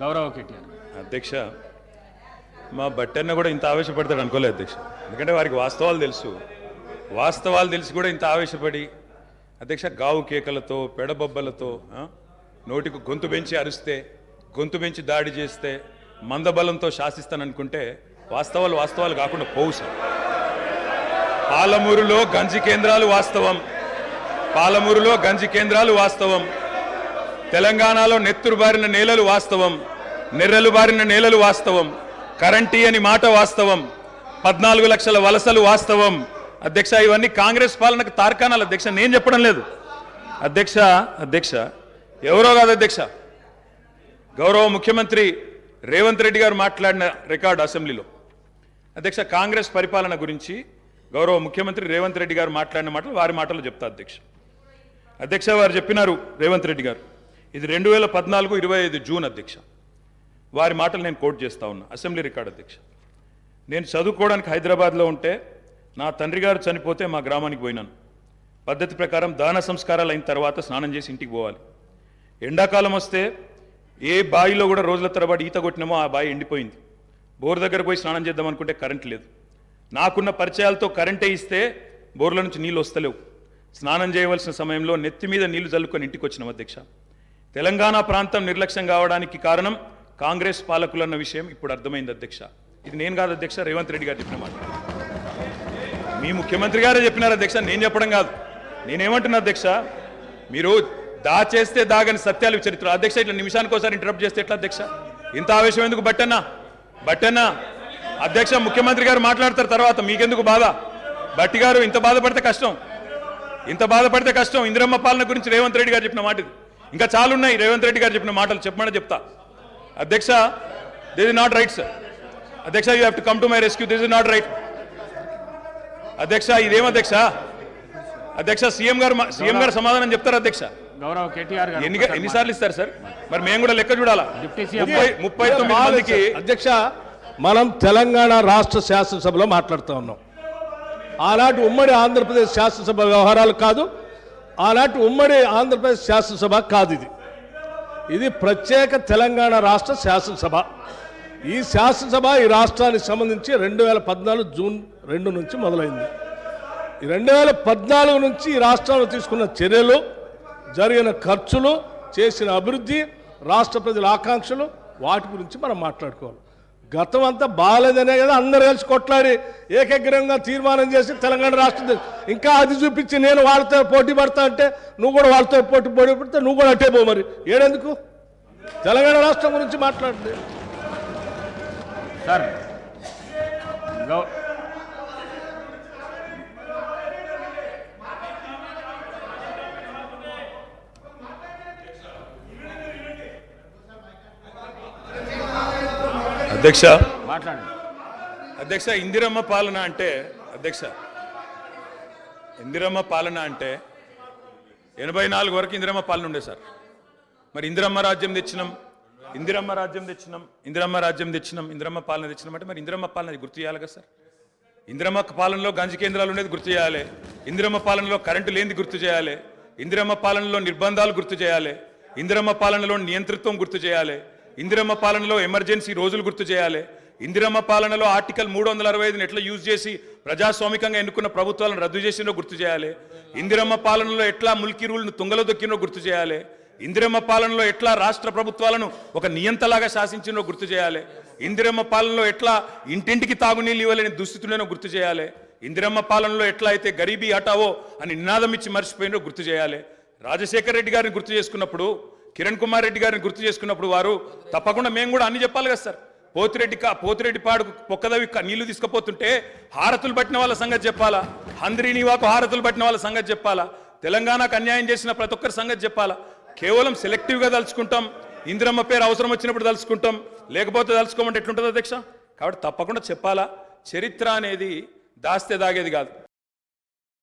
గౌరవ కేటీఆర్. అధ్యక్ష మా బట్టన్న కూడా ఇంత ఆవేశపడతాడు అనుకోలేదు అధ్యక్ష. ఎందుకంటే వారికి వాస్తవాలు తెలుసు. వాస్తవాలు తెలిసి కూడా ఇంత ఆవేశపడి అధ్యక్ష గావు కేకలతో పెడబొబ్బలతో నోటికి గొంతు పెంచి అరిస్తే గొంతు పెంచి దాడి చేస్తే మందబలంతో శాసిస్తాననుకుంటే వాస్తవాలు వాస్తవాలు కాకుండా పోవు సార్. పాలమూరులో గంజి కేంద్రాలు వాస్తవం. పాలమూరులో గంజి కేంద్రాలు వాస్తవం. తెలంగాణలో నెత్తురు బారిన నేలలు వాస్తవం నెర్రలు బారిన నేలలు వాస్తవం కరెంటీ అని మాట వాస్తవం పద్నాలుగు లక్షల వలసలు వాస్తవం. అధ్యక్ష ఇవన్నీ కాంగ్రెస్ పాలనకు తార్కాణాలు. అధ్యక్ష నేను చెప్పడం లేదు. అధ్యక్ష అధ్యక్ష ఎవరో కాదు అధ్యక్ష. గౌరవ ముఖ్యమంత్రి రేవంత్ రెడ్డి గారు మాట్లాడిన రికార్డు అసెంబ్లీలో. అధ్యక్ష కాంగ్రెస్ పరిపాలన గురించి గౌరవ ముఖ్యమంత్రి రేవంత్ రెడ్డి గారు మాట్లాడిన మాటలు వారి మాటలు చెప్తా అధ్యక్ష. అధ్యక్ష వారు చెప్పినారు రేవంత్ రెడ్డి గారు. ఇది రెండు వేల పద్నాలుగు ఇరవై ఐదు జూన్ అధ్యక్ష. వారి మాటలు నేను కోట్ చేస్తా ఉన్నా. అసెంబ్లీ రికార్డ్ అధ్యక్ష. నేను చదువుకోవడానికి హైదరాబాద్లో ఉంటే నా తండ్రి గారు చనిపోతే మా గ్రామానికి పోయినాను. పద్ధతి ప్రకారం దాన సంస్కారాలు అయిన తర్వాత స్నానం చేసి ఇంటికి పోవాలి. ఎండాకాలం వస్తే ఏ బావిలో కూడా రోజుల తరబడి ఈత కొట్టినామో ఆ బావి ఎండిపోయింది. బోర్ దగ్గర పోయి స్నానం చేద్దాం అనుకుంటే కరెంట్ లేదు. నాకున్న పరిచయాలతో కరెంటే ఇస్తే బోర్ల నుంచి నీళ్ళు వస్తలేవు. స్నానం చేయవలసిన సమయంలో నెత్తి మీద నీళ్ళు చల్లుకొని ఇంటికి వచ్చినాం అధ్యక్ష. తెలంగాణ ప్రాంతం నిర్లక్ష్యం కావడానికి కారణం కాంగ్రెస్ పాలకులన్న విషయం ఇప్పుడు అర్థమైంది అధ్యక్ష. ఇది నేను కాదు అధ్యక్ష రేవంత్ రెడ్డి గారు చెప్పిన మాట. మీ ముఖ్యమంత్రి గారే చెప్పినారు అధ్యక్ష నేను చెప్పడం కాదు. నేనేమంటున్నా అధ్యక్ష మీరు దాచేస్తే దాగని సత్యాలు చరిత్ర అధ్యక్ష ఇట్లా నిమిషానికి ఒకసారి ఇంటరప్ట్ చేస్తే ఎట్లా అధ్యక్ష? ఇంత ఆవేశం ఎందుకు బట్టన్నా? బట్టన్నా అధ్యక్ష ముఖ్యమంత్రి గారు మాట్లాడతారు తర్వాత మీకెందుకు బాధ? బట్టి గారు ఇంత బాధపడితే కష్టం. ఇంత బాధపడితే కష్టం. ఇందిరమ్మ పాలన గురించి రేవంత్ రెడ్డి గారు చెప్పిన మాట ఇది ఇంకా చాలా ఉన్నాయి రేవంత్ రెడ్డి గారు చెప్పిన మాటలు చెప్పమని చెప్తా. అధ్యక్ష this is not right sir అధ్యక్ష you have to come to my rescue this is not right అధ్యక్ష ఇదేం అధ్యక్ష? అధ్యక్ష సీఎం గారు సీఎం గారు సమాధానం చెప్తారు అధ్యక్ష. గౌరవ కేటీఆర్ గారు ఎన్ని ఎన్నిసార్లు ఇస్తారు సార్ మరి మేము కూడా లెక్క చూడాలా? ముప్పై తొమ్మిది మందికి అధ్యక్ష మనం తెలంగాణ రాష్ట్ర శాసనసభలో మాట్లాడుతూ ఉన్నాం. ఆనాటి ఉమ్మడి ఆంధ్రప్రదేశ్ శాసనసభ వ్యవహారాలు కాదు ఆనాటి ఉమ్మడి ఆంధ్రప్రదేశ్ శాసనసభ కాదు ఇది. ఇది ప్రత్యేక తెలంగాణ రాష్ట్ర శాసనసభ. ఈ శాసనసభ ఈ రాష్ట్రానికి సంబంధించి రెండు వేల పద్నాలుగు జూన్ రెండు నుంచి మొదలైంది. ఈ రెండు వేల పద్నాలుగు నుంచి ఈ రాష్ట్రంలో తీసుకున్న చర్యలు జరిగిన ఖర్చులు చేసిన అభివృద్ధి రాష్ట్ర ప్రజల ఆకాంక్షలు వాటి గురించి మనం మాట్లాడుకోవాలి. గతం అంతా బాగాలేదనే కదా అందరు కలిసి కొట్లాడి ఏకగ్రంగా తీర్మానం చేసి తెలంగాణ రాష్ట్రం ఇంకా అది చూపించి నేను వాళ్ళతో పోటీ పడతా అంటే నువ్వు కూడా వాళ్ళతో పోటీ పోటీ పడితే నువ్వు కూడా అట్టే పో మరి. ఏడెందుకు? తెలంగాణ రాష్ట్రం గురించి మాట్లాడండి. సార్ అధ్యక్ష. మాట్లాడండి. అధ్యక్ష ఇందిరమ్మ పాలన అంటే అధ్యక్ష ఇందిరమ్మ పాలన అంటే ఎనభై నాలుగు వరకు ఇందిరమ్మ పాలన ఉండే సార్. మరి ఇందిరమ్మ రాజ్యం తెచ్చినాం ఇందిరమ్మ రాజ్యం తెచ్చినాం ఇందిరమ్మ రాజ్యం తెచ్చినాం ఇందిరమ్మ పాలన తెచ్చినాం అంటే మరి ఇందిరమ్మ పాలన గుర్తు చేయాలి కదా సార్. ఇందిరమ్మ పాలనలో గంజి కేంద్రాలు ఉండేది గుర్తు చేయాలి. ఇందిరమ్మ పాలనలో కరెంటు లేనిది గుర్తు చేయాలి. ఇందిరమ్మ పాలనలో నిర్బంధాలు గుర్తు చేయాలి. ఇందిరమ్మ పాలనలో నియంతృత్వం గుర్తు చేయాలి. ఇందిరమ్మ పాలనలో ఎమర్జెన్సీ రోజులు గుర్తు చేయాలి. ఇందిరమ్మ పాలనలో ఆర్టికల్ మూడు వందల అరవై ఐదుని ఎట్లా యూజ్ చేసి ప్రజాస్వామికంగా ఎన్నుకున్న ప్రభుత్వాలను రద్దు చేసినో గుర్తు చేయాలి. ఇందిరమ్మ పాలనలో ఎట్లా ముల్కీ రూల్ను తుంగలో దొక్కినో గుర్తు చేయాలి. ఇందిరమ్మ పాలనలో ఎట్లా రాష్ట్ర ప్రభుత్వాలను ఒక నియంతలాగా శాసించినో గుర్తు చేయాలి. ఇందిరమ్మ పాలనలో ఎట్లా ఇంటింటికి తాగునీళ్ళు ఇవ్వలేని దుస్థితులను గుర్తు చేయాలి. ఇందిరమ్మ పాలనలో ఎట్లా అయితే గరీబీ హటావో అని నినాదం ఇచ్చి మర్చిపోయినో గుర్తు చేయాలి. రాజశేఖర రెడ్డి గారిని గుర్తు చేసుకున్నప్పుడు కిరణ్ కుమార్ రెడ్డి గారిని గుర్తు చేసుకున్నప్పుడు వారు తప్పకుండా మేము కూడా అన్ని చెప్పాలి కదా సార్. పోతిరెడ్డి కా పోతిరెడ్డి పాడు పొక్కదవి నీళ్ళు తీసుకుపోతుంటే హారతులు పట్టిన వాళ్ళ సంగతి చెప్పాలా? హంద్రీ నీవాకు హారతులు పట్టిన వాళ్ళ సంగతి చెప్పాలా? తెలంగాణకు అన్యాయం చేసిన ప్రతి ఒక్కరి సంగతి చెప్పాలా? కేవలం సెలెక్టివ్గా తలుచుకుంటాం ఇందిరమ్మ పేరు అవసరం వచ్చినప్పుడు తలుచుకుంటాం లేకపోతే తలుచుకోమంటే ఎట్లుంటుంది అధ్యక్ష? కాబట్టి తప్పకుండా చెప్పాలా? చరిత్ర అనేది దాస్తే దాగేది కాదు.